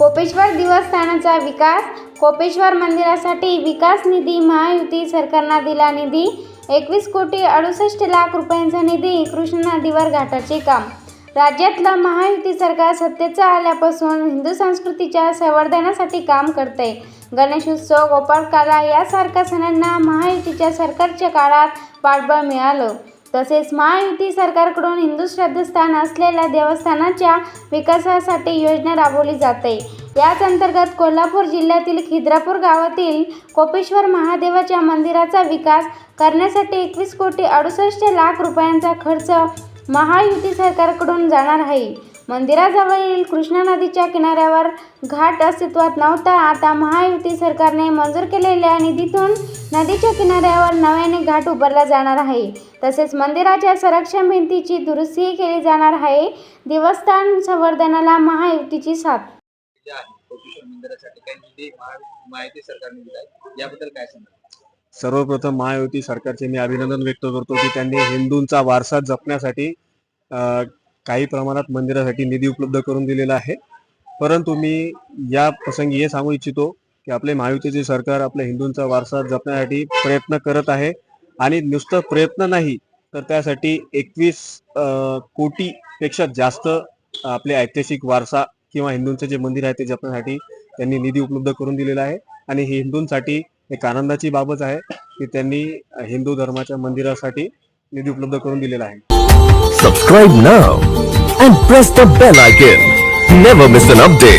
कोपेश्वर देवस्थानाचा विकास कोपेश्वर मंदिरासाठी विकास निधी महायुती सरकारनं दिला निधी एकवीस कोटी अडुसष्ट लाख रुपयांचा निधी कृष्ण नदीवर घाटाचे काम. राज्यातलं महायुती सरकार सत्तेचं आल्यापासून हिंदू संस्कृतीच्या संवर्धनासाठी काम करते गणेशोत्सव गोपाळकाला यासारख्या सणांना महायुतीच्या सरकारच्या काळात पाठबळ मिळालं. तसेच महायुती सरकारकडून हिंदू श्रद्धास्थान असलेल्या देवस्थानाच्या विकासासाठी योजना राबवली जाते. याच अंतर्गत कोल्हापूर जिल्ह्यातील खिद्रापूर गावातील कोपेश्वर महादेवाच्या मंदिराचा विकास करण्यासाठी एकवीस कोटी अडुसष्ट लाख रुपयांचा खर्च महायुती सरकारकडून जाणार आहे. मंदिराजवळील कृष्णा नदीच्या किनाऱ्यावर घाट अस्तित्वात नव्हता. आता महायुती सरकारने मंजूर केलेल्या निधीतून नदीच्या किनाऱ्यावर नव्याने घाट उभारला जाणार आहे. तसेच मंदिराच्या संरक्षण भिंतीची दुरुस्तीही केली जाणार आहे. देवस्थान संवर्धनाला महायुतीची साथ. माहिती सरकारने याबद्दल काय सांगा सर्वप्रथम महायुती सरकारचे मी अभिनंदन व्यक्त करतो की त्यांनी हिंदूंचा वारसा जपण्यासाठी अ, काही प्रमाणात मंदिरासाठी निधी उपलब्ध करून दिलेला आहे. परंतु मी या प्रसंगी हे सांगू इच्छितो की आपले महायुतीचे सरकार आपल्या हिंदूंचा वारसा जपण्यासाठी प्रयत्न करत आहे. आणि नुसतं प्रयत्न नाही तर त्यासाठी एकवीस कोटी पेक्षा जास्त आपले ऐतिहासिक वारसा किंवा हिंदूंचे जे मंदिर आहे ते जपण्यासाठी त्यांनी निधी उपलब्ध करून दिलेला आहे. आणि ही हिंदूंसाठी एक आनंदाची बाबच आहे की त्यांनी हिंदू धर्माच्या मंदिरासाठी निधी उपलब्ध करून दिलेला आहे. Subscribe now and press the bell icon never miss an update